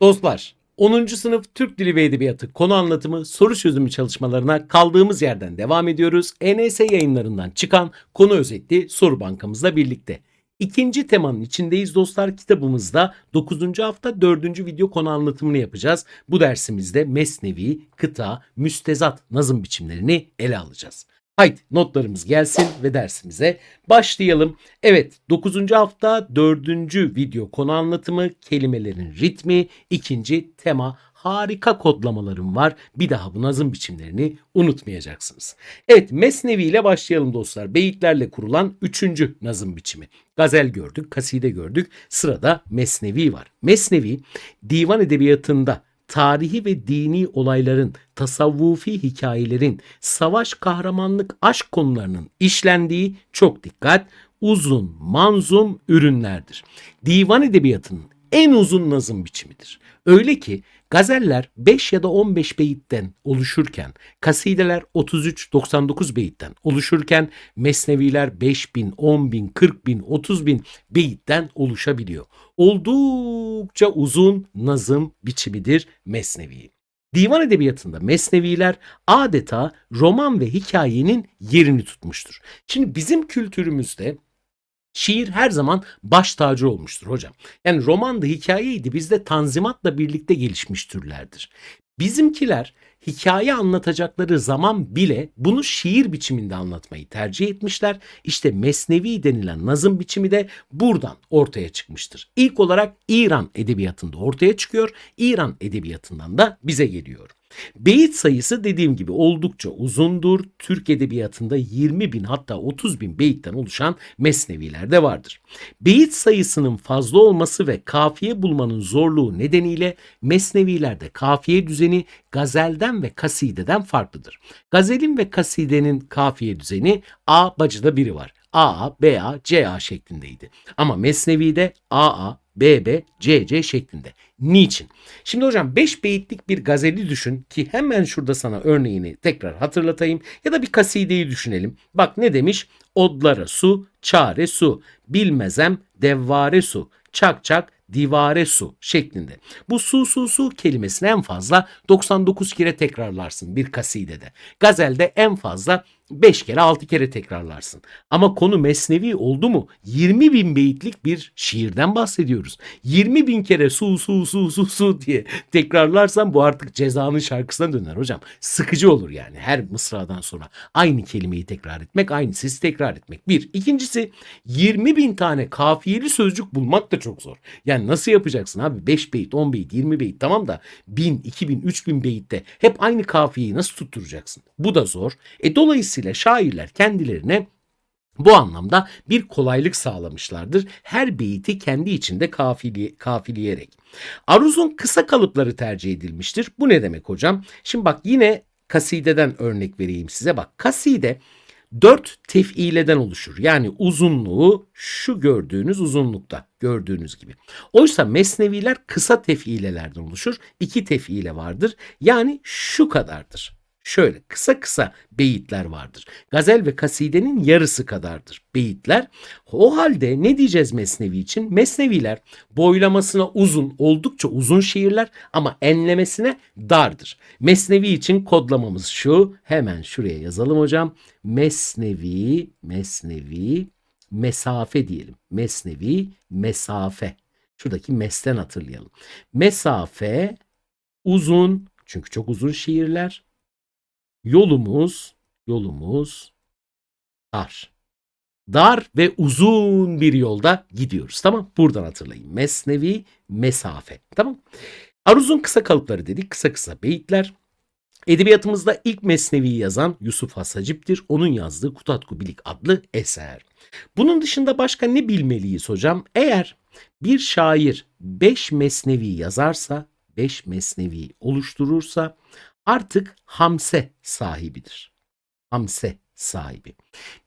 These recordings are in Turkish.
Dostlar, 10. sınıf Türk Dili ve Edebiyatı konu anlatımı soru çözümü çalışmalarına kaldığımız yerden devam ediyoruz. ENS yayınlarından çıkan konu özetli soru bankamızla birlikte. İkinci temanın içindeyiz dostlar. Kitabımızda 9. hafta 4. video konu anlatımını yapacağız. Bu dersimizde mesnevi, kıta, müstezat nazım biçimlerini ele alacağız. Haydi notlarımız gelsin ve dersimize başlayalım. Evet 9. hafta 4. video konu anlatımı, kelimelerin ritmi, ikinci tema harika kodlamalarım var. Bir daha bu nazım biçimlerini unutmayacaksınız. Evet Mesnevi ile başlayalım dostlar. Beyitlerle kurulan üçüncü nazım biçimi. Gazel gördük, kaside gördük. Sırada Mesnevi var. Mesnevi divan edebiyatında tarihi ve dini olayların, tasavvufi hikayelerin, savaş, kahramanlık, aşk konularının işlendiği çok dikkat, uzun, manzum ürünlerdir. Divan edebiyatının en uzun nazım biçimidir. Öyle ki gazeller 5 ya da 15 beyitten oluşurken, kasideler 33-99 beyitten oluşurken, mesneviler 5 bin, 10 bin, 40 bin, 30 bin beyitten oluşabiliyor. Oldukça uzun nazım biçimidir mesnevi. Divan edebiyatında mesneviler adeta roman ve hikayenin yerini tutmuştur. Şimdi bizim kültürümüzde Şiir her zaman baş tacı olmuştur hocam. Yani romandı, hikayeydi bizde tanzimatla birlikte gelişmiş türlerdir. Bizimkiler hikaye anlatacakları zaman bile bunu şiir biçiminde anlatmayı tercih etmişler. İşte mesnevi denilen nazım biçimi de buradan ortaya çıkmıştır. İlk olarak İran edebiyatında ortaya çıkıyor. İran edebiyatından da bize geliyor. Beyit sayısı dediğim gibi oldukça uzundur. Türk edebiyatında 20 bin hatta 30 bin beyitten oluşan mesneviler de vardır. Beyit sayısının fazla olması ve kafiye bulmanın zorluğu nedeniyle mesnevilerde kafiye düzeni gazelden ve kasideden farklıdır. Gazelin ve kasidenin kafiye düzeni A bacıda biri var. A, B, A, C, A şeklindeydi. Ama Mesnevi'de A, A, BB, CC şeklinde. Niçin? Şimdi hocam 5 beyitlik bir gazeli düşün ki hemen şurada sana örneğini tekrar hatırlatayım ya da bir kasideyi düşünelim. Bak ne demiş? Odlara su, çare su, bilmezem devvare su, çak çak divare su şeklinde. Bu su su su kelimesini en fazla 99 kere tekrarlarsın bir kasidede. Gazelde en fazla 5 kere 6 kere tekrarlarsın. Ama konu mesnevi oldu mu 20 bin beyitlik bir şiirden bahsediyoruz. 20 bin kere su su su su su diye tekrarlarsan bu artık cezanın şarkısına döner hocam. Sıkıcı olur yani her mısradan sonra aynı kelimeyi tekrar etmek, aynı sesi tekrar etmek. Bir. İkincisi 20 bin tane kafiyeli sözcük bulmak da çok zor. Yani nasıl yapacaksın abi? 5 beyit, 10 beyit, 20 beyit tamam da 1000, 2000, 3000 beyitte hep aynı kafiyeyi nasıl tutturacaksın? Bu da zor. E dolayısıyla şairler kendilerine bu anlamda bir kolaylık sağlamışlardır. Her beyti kendi içinde kafili, kafileyerek. Aruzun kısa kalıpları tercih edilmiştir. Bu ne demek hocam? Şimdi bak yine kasideden örnek vereyim size. Bak kaside dört tefileden oluşur. Yani uzunluğu şu gördüğünüz uzunlukta gördüğünüz gibi. Oysa mesneviler kısa tefilelerden oluşur. İki tefile vardır. Yani şu kadardır. Şöyle kısa kısa beyitler vardır. Gazel ve kasidenin yarısı kadardır beyitler. O halde ne diyeceğiz Mesnevi için? Mesneviler boylamasına uzun, oldukça uzun şiirler ama enlemesine dardır. Mesnevi için kodlamamız şu. Hemen şuraya yazalım hocam. Mesnevi, mesnevi, mesafe diyelim. Mesnevi, mesafe. Şuradaki mesten hatırlayalım. Mesafe uzun çünkü çok uzun şiirler yolumuz, yolumuz dar. Dar ve uzun bir yolda gidiyoruz. Tamam? Buradan hatırlayın. Mesnevi, mesafe. Tamam? Aruz'un kısa kalıpları dedik. Kısa kısa beyitler. Edebiyatımızda ilk mesnevi yazan Yusuf Hasacip'tir. Onun yazdığı Kutatku Bilik adlı eser. Bunun dışında başka ne bilmeliyiz hocam? Eğer bir şair 5 mesnevi yazarsa, 5 mesnevi oluşturursa artık hamse sahibidir. Hamse sahibi.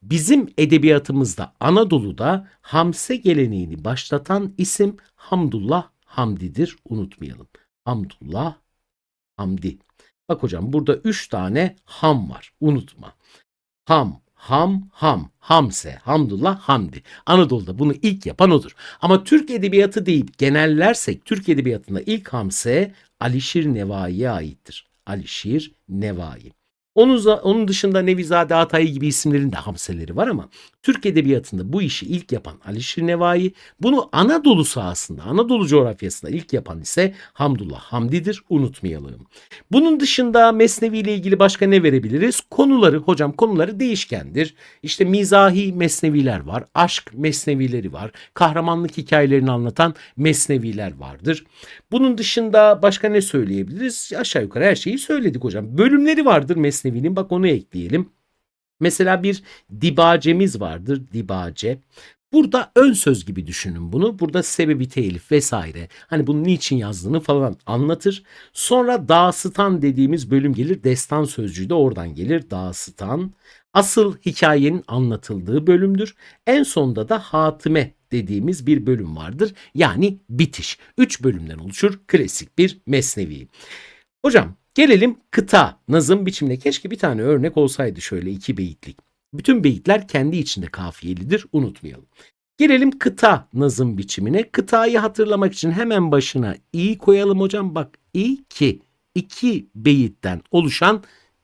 Bizim edebiyatımızda Anadolu'da hamse geleneğini başlatan isim Hamdullah Hamdi'dir. Unutmayalım. Hamdullah Hamdi. Bak hocam burada üç tane ham var. Unutma. Ham, ham ham, hamse, hamdullah, hamdi. Anadolu'da bunu ilk yapan odur. Ama Türk edebiyatı deyip genellersek Türk edebiyatında ilk hamse Alişir Nevai'ye aittir. Alişir Nevai. Onun, onun dışında Nevizade Atay gibi isimlerin de hamseleri var ama Türk Edebiyatı'nda bu işi ilk yapan Alişir Nevai, bunu Anadolu sahasında, Anadolu coğrafyasında ilk yapan ise Hamdullah Hamdi'dir, unutmayalım. Bunun dışında Mesnevi ile ilgili başka ne verebiliriz? Konuları, hocam konuları değişkendir. İşte mizahi mesneviler var, aşk mesnevileri var, kahramanlık hikayelerini anlatan mesneviler vardır. Bunun dışında başka ne söyleyebiliriz? Aşağı yukarı her şeyi söyledik hocam. Bölümleri vardır mesnevinin, bak onu ekleyelim. Mesela bir dibacemiz vardır, dibace. Burada ön söz gibi düşünün bunu. Burada sebebi telif vesaire. Hani bunun niçin yazdığını falan anlatır. Sonra dağısıtan dediğimiz bölüm gelir. Destan sözcüğü de oradan gelir. Dağısıtan. Asıl hikayenin anlatıldığı bölümdür. En sonda da hatime dediğimiz bir bölüm vardır. Yani bitiş. Üç bölümden oluşur klasik bir mesnevi. Hocam gelelim kıta nazım biçimine. Keşke bir tane örnek olsaydı şöyle iki beyitlik. Bütün beyitler kendi içinde kafiyelidir unutmayalım. Gelelim kıta nazım biçimine. Kıtayı hatırlamak için hemen başına i koyalım hocam. Bak i ki iki beyitten oluşan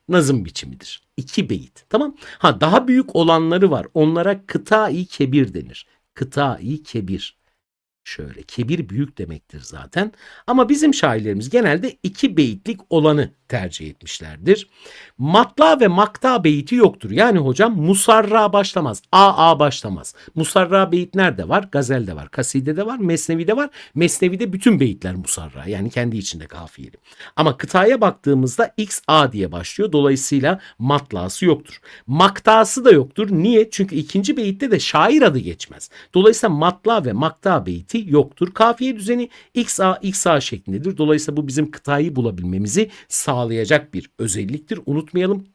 nazım biçimidir. İki beyit. Tamam. Ha daha büyük olanları var. Onlara kıta-i kebir denir. Kıta-i kebir. Şöyle kebir büyük demektir zaten. Ama bizim şairlerimiz genelde iki beyitlik olanı tercih etmişlerdir. Matla ve makta beyti yoktur. Yani hocam musarra başlamaz. AA başlamaz. Musarra beyit nerede var? Gazelde var. Kaside de var. Mesnevi'de var. Mesnevi'de bütün beyitler musarra. Yani kendi içinde kafiyeli. Ama kıtaya baktığımızda XA diye başlıyor. Dolayısıyla matlası yoktur. Maktası da yoktur. Niye? Çünkü ikinci beyitte de şair adı geçmez. Dolayısıyla matla ve makta beyti yoktur. Kafiye düzeni XA XA şeklindedir. Dolayısıyla bu bizim kıtayı bulabilmemizi sağlayacak bir özelliktir. Unutmayalım.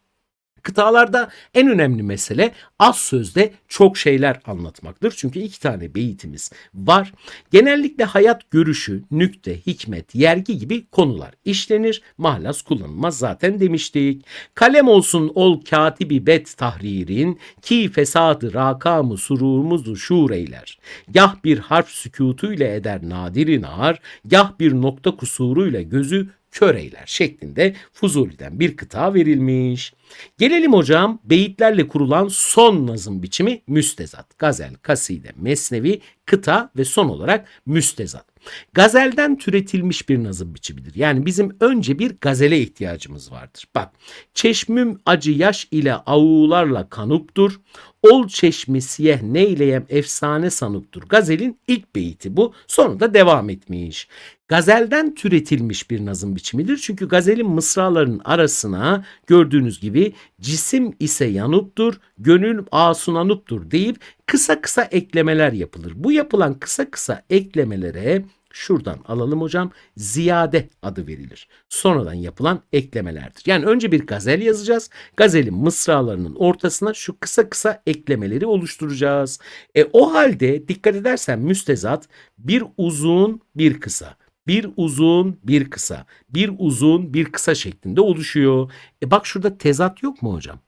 Kıtalarda en önemli mesele az sözde çok şeyler anlatmaktır. Çünkü iki tane beyitimiz var. Genellikle hayat görüşü, nükte, hikmet, yergi gibi konular işlenir. Mahlas kullanılmaz zaten demiştik. Kalem olsun ol katibi bet tahririn ki fesadı rakamı sururumuzu şuur eyler. Gah bir harf sükutuyla eder nadirin ağır, gah bir nokta kusuruyla gözü kör eyler şeklinde Fuzuli'den bir kıta verilmiş. Gelelim hocam beyitlerle kurulan son nazım biçimi müstezat. Gazel, kaside, mesnevi, kıta ve son olarak müstezat. Gazelden türetilmiş bir nazım biçimidir. Yani bizim önce bir gazele ihtiyacımız vardır. Bak, çeşmüm acı yaş ile ağularla kanuptur. Ol çeşmi siyeh neyleyem efsane sanuptur. Gazelin ilk beyti bu. Sonra da devam etmiş. Gazelden türetilmiş bir nazım biçimidir. Çünkü gazelin mısralarının arasına gördüğünüz gibi cisim ise yanuptur, gönül asunanuptur deyip kısa kısa eklemeler yapılır. Bu yapılan kısa kısa eklemelere şuradan alalım hocam ziyade adı verilir. Sonradan yapılan eklemelerdir. Yani önce bir gazel yazacağız. Gazelin mısralarının ortasına şu kısa kısa eklemeleri oluşturacağız. E, o halde dikkat edersen müstezat bir uzun bir kısa bir uzun bir kısa, bir uzun bir kısa şeklinde oluşuyor. E bak şurada tezat yok mu hocam?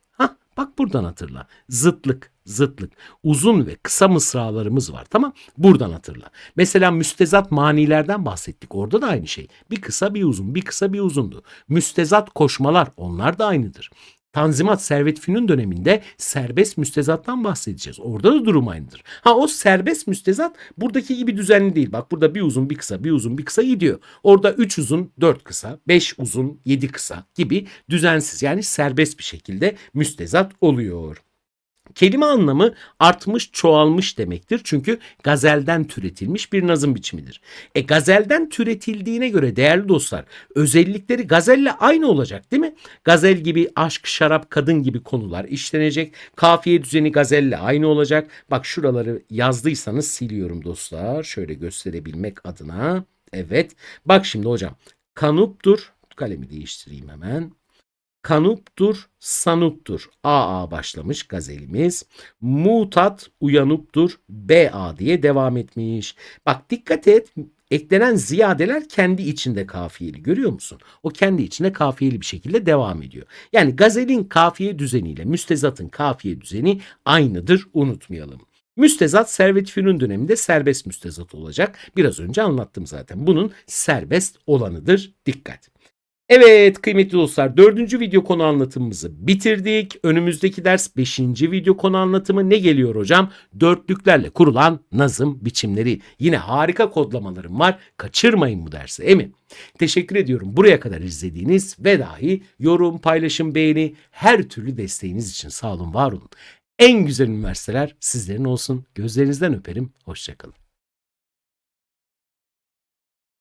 Bak buradan hatırla. Zıtlık, zıtlık. Uzun ve kısa mısralarımız var tamam Buradan hatırla. Mesela müstezat manilerden bahsettik. Orada da aynı şey. Bir kısa bir uzun, bir kısa bir uzundu. Müstezat koşmalar onlar da aynıdır. Tanzimat Servet Fünun döneminde serbest müstezattan bahsedeceğiz. Orada da durum aynıdır. Ha o serbest müstezat buradaki gibi düzenli değil. Bak burada bir uzun bir kısa bir uzun bir kısa gidiyor. Orada 3 uzun 4 kısa 5 uzun 7 kısa gibi düzensiz yani serbest bir şekilde müstezat oluyor. Kelime anlamı artmış, çoğalmış demektir. Çünkü gazelden türetilmiş bir nazım biçimidir. E gazelden türetildiğine göre değerli dostlar özellikleri gazelle aynı olacak değil mi? Gazel gibi aşk, şarap, kadın gibi konular işlenecek. Kafiye düzeni gazelle aynı olacak. Bak şuraları yazdıysanız siliyorum dostlar. Şöyle gösterebilmek adına. Evet. Bak şimdi hocam. Kanuptur. Kalemi değiştireyim hemen. Kanuptur, sanuptur. AA başlamış gazelimiz. Mutat uyanuptur. BA diye devam etmiş. Bak dikkat et. eklenen ziyadeler kendi içinde kafiyeli. Görüyor musun? O kendi içinde kafiyeli bir şekilde devam ediyor. Yani gazelin kafiye düzeniyle müstezatın kafiye düzeni aynıdır unutmayalım. Müstezat Servet Fünun döneminde serbest müstezat olacak. Biraz önce anlattım zaten. Bunun serbest olanıdır. Dikkat. Evet kıymetli dostlar dördüncü video konu anlatımımızı bitirdik. Önümüzdeki ders beşinci video konu anlatımı ne geliyor hocam? Dörtlüklerle kurulan nazım biçimleri. Yine harika kodlamalarım var. Kaçırmayın bu dersi emin. Teşekkür ediyorum buraya kadar izlediğiniz ve dahi yorum, paylaşım, beğeni her türlü desteğiniz için sağ olun, var olun. En güzel üniversiteler sizlerin olsun. Gözlerinizden öperim. Hoşçakalın.